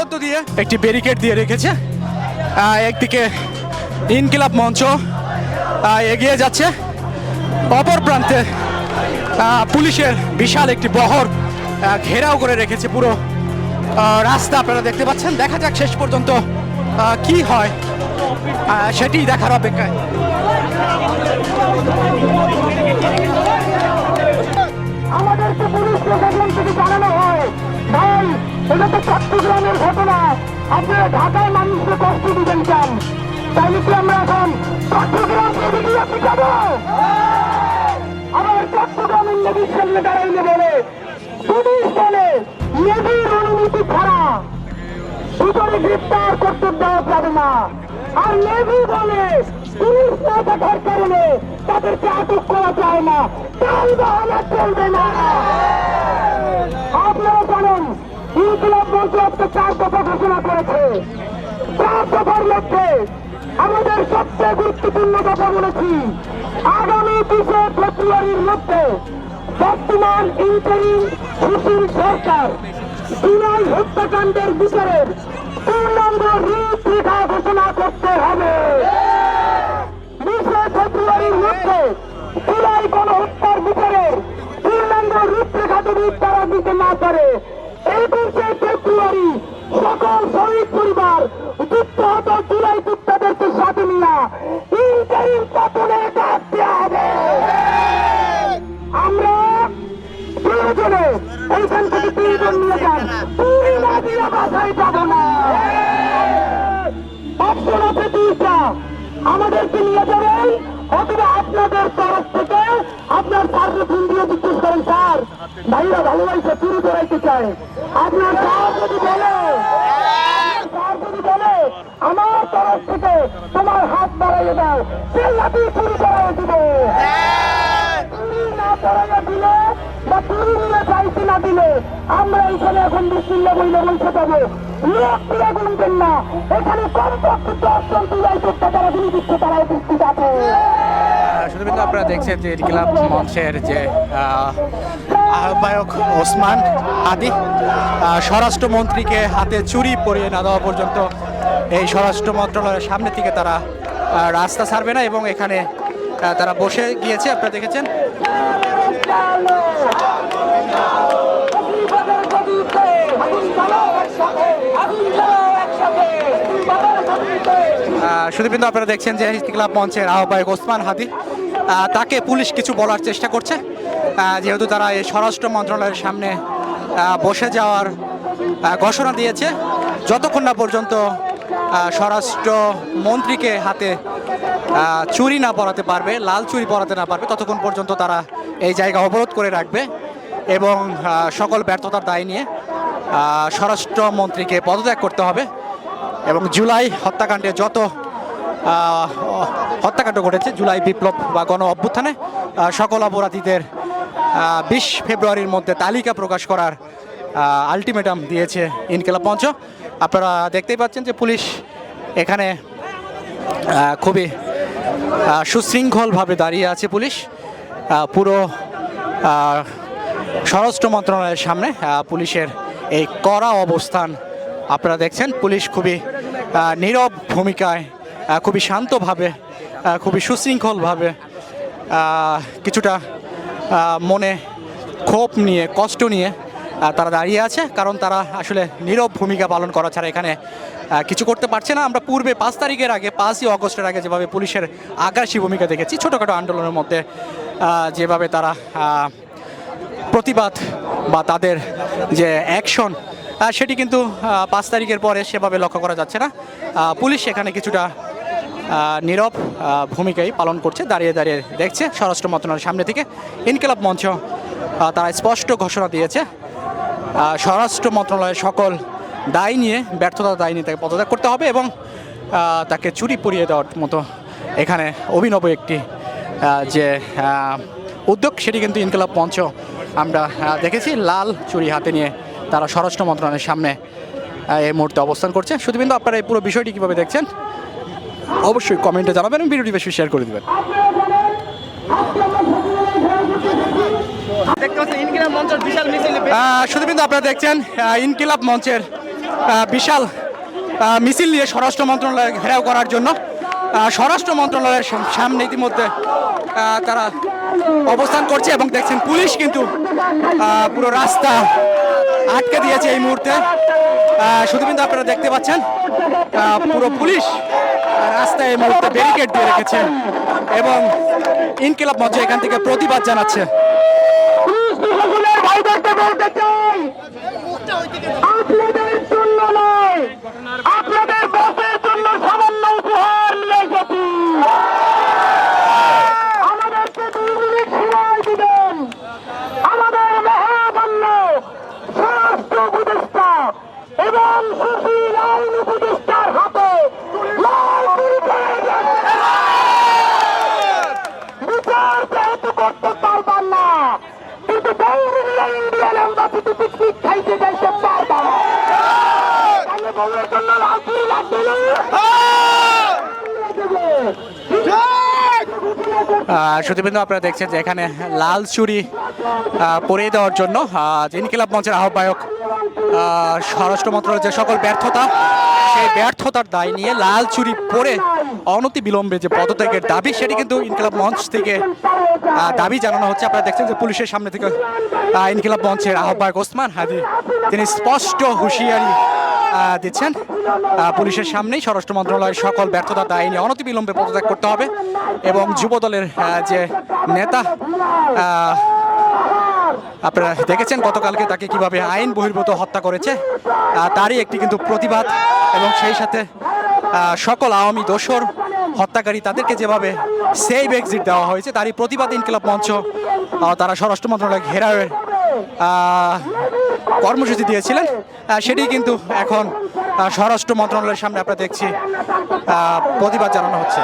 প্রান্ত দিয়ে একটি ব্যারিকেড দিয়ে রেখেছে। একদিকে ইনকিলাব মঞ্চ এগিয়ে যাচ্ছে। অপর প্রান্তে পুলিশের বিশাল একটি বহর ঘেরাও করে রেখেছে পুরো রাস্তা। আপনারা দেখতে পাচ্ছেন, দেখা যাক শেষ পর্যন্ত কি হয়। সেটি দেখার অপেক্ষায়। আমাদেরকে পুলিশ প্রশাসন জানানো এটা তো চট্টগ্রামের ঘটনা। আপনারা ঢাকায় মানুষকে কষ্ট দিবেন চান তাইলে কি আমরা এখন চট্টগ্রাম দিয়ে পিটাবো আবার চট্টগ্রামের নদীর সামনে দাঁড়াইলে বলে, পুলিশ বলে, নদীর অনুমতি ছাড়া গ্রেপ্তার করতে দেওয়া যাবে না। আর নেভি বলে, পুলিশ না থাকার কারণে তাদেরকে আটক করা যায় না। তাই বাহানা চলবে না আপনারা জানেন ইনকিলাব মঞ্চ আজকে চার দফা মধ্যে আমাদের সবচেয়ে গুরুত্বপূর্ণ কথা বলেছি। আগামী বিশে ফেব্রুয়ারির মধ্যে বর্তমান ইন্টারিম সুশীল সরকার জুলাই হত্যাকাণ্ডের বিচারের পূর্ণাঙ্গ রূপরেখা ঘোষণা করতে হবে। বিশে ফেব্রুয়ারির মধ্যে জুলাই গণহত্যার বিচারের পূর্ণাঙ্গ রূপরেখা যদি তারা দিতে না পারে, এই একুশে ফেব্রুয়ারি সকল শহীদ পরিবার, যুদ্ধহত জুলাই যোদ্ধাদেরকে সাথে নিয়ে হবে। আমরা প্রয়োজনে এইখান থেকে তিনজন নিয়ে যান। পুরী নদীর বাসায় যাব না। অপশন আছে দুইটা আমাদেরকে নিয়ে যাবেন। অথবা আপনাদের তরফ থেকে আপনার স্যারকে ফোন দিয়ে জিজ্ঞেস করেন, স্যার ভাইরা ভালোবাসে চুরি করাইতে চায়। আপনার স্যার যদি বলে আমার তরফ থেকে তোমার হাত বাড়াইয়ে দাও। সে লাঠি চুরি করাই দিবে বা না দিলে, আমরা এখানে বইলে লোক এখানে তারা আপনারা দেখছেন যে ক্লাব মঞ্চের যে আহ্বায়ক ওসমান আদি স্বরাষ্ট্রমন্ত্রীকে হাতে চুরি পরিয়ে না দেওয়া পর্যন্ত এই স্বরাষ্ট্র মন্ত্রণালয়ের সামনে থেকে তারা রাস্তা ছাড়বে না এবং এখানে তারা বসে গিয়েছে আপনারা দেখেছেন। আহ, শুধু কিন্তু আপনারা দেখছেন যে ক্লাব মঞ্চের আহ্বায়ক ওসমান হাদি তাকে পুলিশ কিছু বলার চেষ্টা করছে। যেহেতু তারা এই স্বরাষ্ট্র মন্ত্রণালয়ের সামনে বসে যাওয়ার ঘোষণা দিয়েছে, যতক্ষণ না পর্যন্ত স্বরাষ্ট্র মন্ত্রীকে হাতে চুরি না পরাতে পারবে, লাল চুরি পরাতে না পারবে, ততক্ষণ পর্যন্ত তারা এই জায়গা অবরোধ করে রাখবে এবং সকল ব্যর্থতার দায় নিয়ে স্বরাষ্ট্র মন্ত্রীকে পদত্যাগ করতে হবে এবং জুলাই হত্যাকাণ্ডে যত হত্যাকাণ্ড ঘটেছে, জুলাই বিপ্লব বা গণ অভ্যুত্থানে সকল অপরাধীদের বিশ ফেব্রুয়ারির মধ্যে তালিকা প্রকাশ করার আলটিমেটাম দিয়েছে ইনকেলাব মঞ্চ। আপনারা দেখতেই পাচ্ছেন যে পুলিশ এখানে খুবই সুশৃঙ্খলভাবে দাঁড়িয়ে আছে পুলিশ। পুরো স্বরাষ্ট্র মন্ত্রণালয়ের সামনে পুলিশের এই কড়া অবস্থান আপনারা দেখছেন। পুলিশ খুবই নীরব ভূমিকায় খুবই শান্তভাবে খুবই সুশৃঙ্খলভাবে কিছুটা মনে ক্ষোভ নিয়ে, কষ্ট নিয়ে তারা দাঁড়িয়ে আছে। কারণ তারা আসলে নীরব ভূমিকা পালন করা ছাড়া এখানে কিছু করতে পারছে না। আমরা পূর্বে পাঁচ তারিখের আগে, পাঁচই অগস্টের আগে যেভাবে পুলিশের আগ্রাসী ভূমিকা দেখেছি, ছোটোখাটো আন্দোলনের মধ্যে যেভাবে তারা প্রতিবাদ বা তাদের যে অ্যাকশন সেটি কিন্তু পাঁচ তারিখের পরে সেভাবে লক্ষ্য করা যাচ্ছে না। পুলিশ এখানে কিছুটা নীরব ভূমিকাই পালন করছে, দাঁড়িয়ে দাঁড়িয়ে দেখছে। স্বরাষ্ট্র মন্ত্রণালয়ের সামনে থেকে ইনকিলাব মঞ্চ তারা স্পষ্ট ঘোষণা দিয়েছে। স্বরাষ্ট্র মন্ত্রণালয়ের সকল দায় নিয়ে, ব্যর্থতা দায় নিয়ে তাকে পদত্যাগ করতে হবে এবং তাকে চুরি পরিয়ে দেওয়ার মতো এখানে অভিনব একটি যে উদ্যোগ, সেটি কিন্তু ইনকলাব মঞ্চ আমরা দেখেছি। লাল চুরি হাতে নিয়ে তারা স্বরাষ্ট্র মন্ত্রণালয়ের সামনে এই মুহূর্তে অবস্থান করছে। শুধু আপনারা এই পুরো বিষয়টি কীভাবে দেখছেন? অবশ্যই কমেন্টে জানাবেন এবং ভিডিওটি বেশি শেয়ার করে দেবেন। শুধু কিন্তু আপনারা দেখছেন ইনকিলাব মঞ্চের বিশাল মিছিল নিয়ে স্বরাষ্ট্র মন্ত্রণালয় ঘেরাও করার জন্য স্বরাষ্ট্র মন্ত্রণালয়ের সামনে ইতিমধ্যে তারা অবস্থান করছে এবং দেখছেন পুলিশ কিন্তু আহ, পুরো রাস্তা আটকে দিয়েছে এই মুহূর্তে। আহ, শুধু কিন্তু আপনারা দেখতে পাচ্ছেন পুরো পুলিশ রাস্তায় এই মুহূর্তে ব্যারিকেড দিয়ে রেখেছেন এবং ইনকিলাব মঞ্চ এখান থেকে প্রতিবাদ জানাচ্ছে আপনাদের জন্য নয় আপনাদের বসের জন্য সামান্য উপহার নিয়ে এসেছি আমাদেরকে দুই মিনিট সময় দিবেন আমাদের মহামান্য স্বরাষ্ট্র উপদেষ্টা এবং সুশীল আইন উপদেষ্টার হাতে লাল তুলি পড়ে গেছে। বিচার যেহেতু করতে পারবেন না কিন্তু দৌড়িয়ে ইন্ডিয়ান এম্বাসিতে পিকনিক খাইতে যাইতে পারবেন না তাহলে বউয়ের জন্য লাঠি লাগবে না? আহ, শ্রুতিবৃন্দ আপনারা দেখছেন যে এখানে লাল চুরি পরিয়ে দেওয়ার জন্য ইনকিলাব মঞ্চের আহ্বায়ক আহ, স্বরাষ্ট্র মন্ত্রণালয়ের যে সকল ব্যর্থতা, সেই ব্যর্থতার দায় নিয়ে লাল চুরি পরে অনতি বিলম্বে যে পদত্যাগের দাবি, সেটি কিন্তু ইনকিলাব মঞ্চ থেকে দাবি জানানো হচ্ছে। আপনারা দেখছেন যে পুলিশের সামনে থেকে ইনকিলাব মঞ্চের আহ্বায়ক ওসমান হাদি, তিনি স্পষ্ট হুঁশিয়ারি দিচ্ছেন। পুলিশের সামনেই স্বরাষ্ট্র মন্ত্রণালয়ের সকল ব্যর্থতা দায় নিয়ে অনতি বিলম্বে পদত্যাগ করতে হবে এবং যুব দলের যে নেতা আপনারা দেখেছেন গতকালকে তাকে কীভাবে আইন বহির্ভূত হত্যা করেছে। তারই একটি কিন্তু প্রতিবাদ এবং সেই সাথে সকল আওয়ামী দোসর হত্যাকারী তাদেরকে যেভাবে সেভ এক্সিট দেওয়া হয়েছে, তারই প্রতিবাদ ইনকিলাব মঞ্চ তারা স্বরাষ্ট্র মন্ত্রণালয় ঘেরাওয়ের কর্মসূচি দিয়েছিলেন। সেটি কিন্তু এখন স্বরাষ্ট্র মন্ত্রণালয়ের সামনে আমরা দেখছি প্রতিবাদ জানানো হচ্ছে।